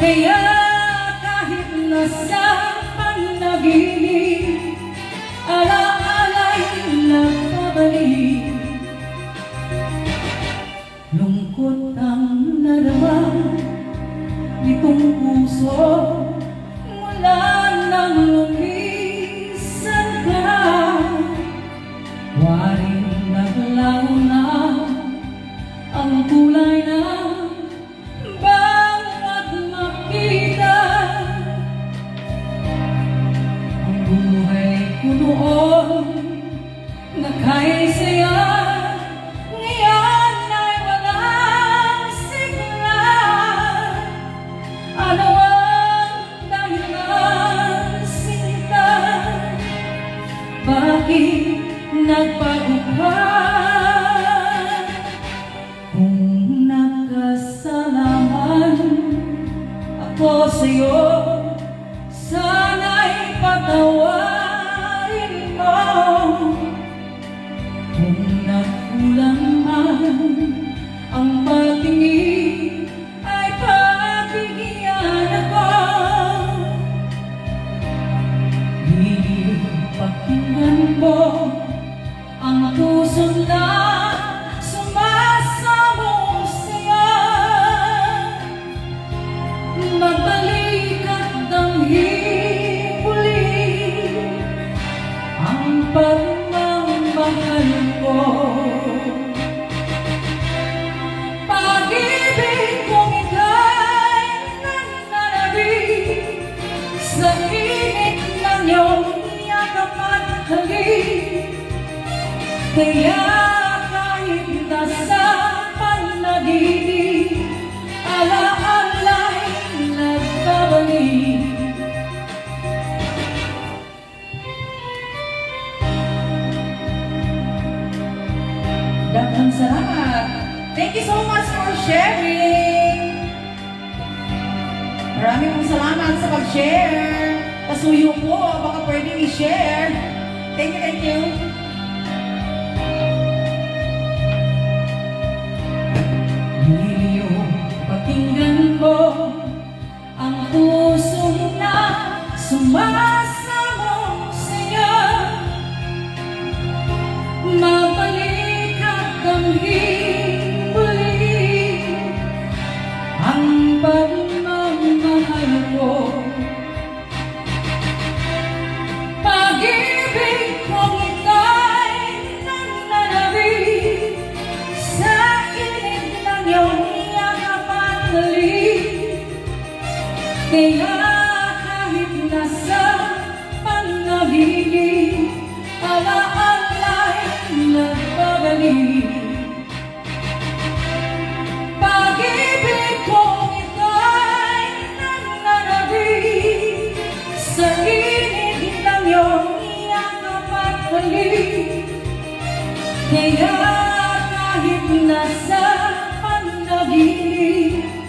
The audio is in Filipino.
Kaya kahit nasa panaginip Alaalay na pabalik. Lungkot ang naramang Nitong puso Kaya kahit nasa panaginip Alaala'y nagbabalik Daghang salamat. Thank you so much for sharing. Maraming salamat sa pag-share. Pasuyo po, baka pwedeng i-share. Thank you, thank you. Panaginip Alaala'y nagbabalik Pag-ibig kong ika'y nananabik Sa init ng iyong Kaya kahit nasa panaginip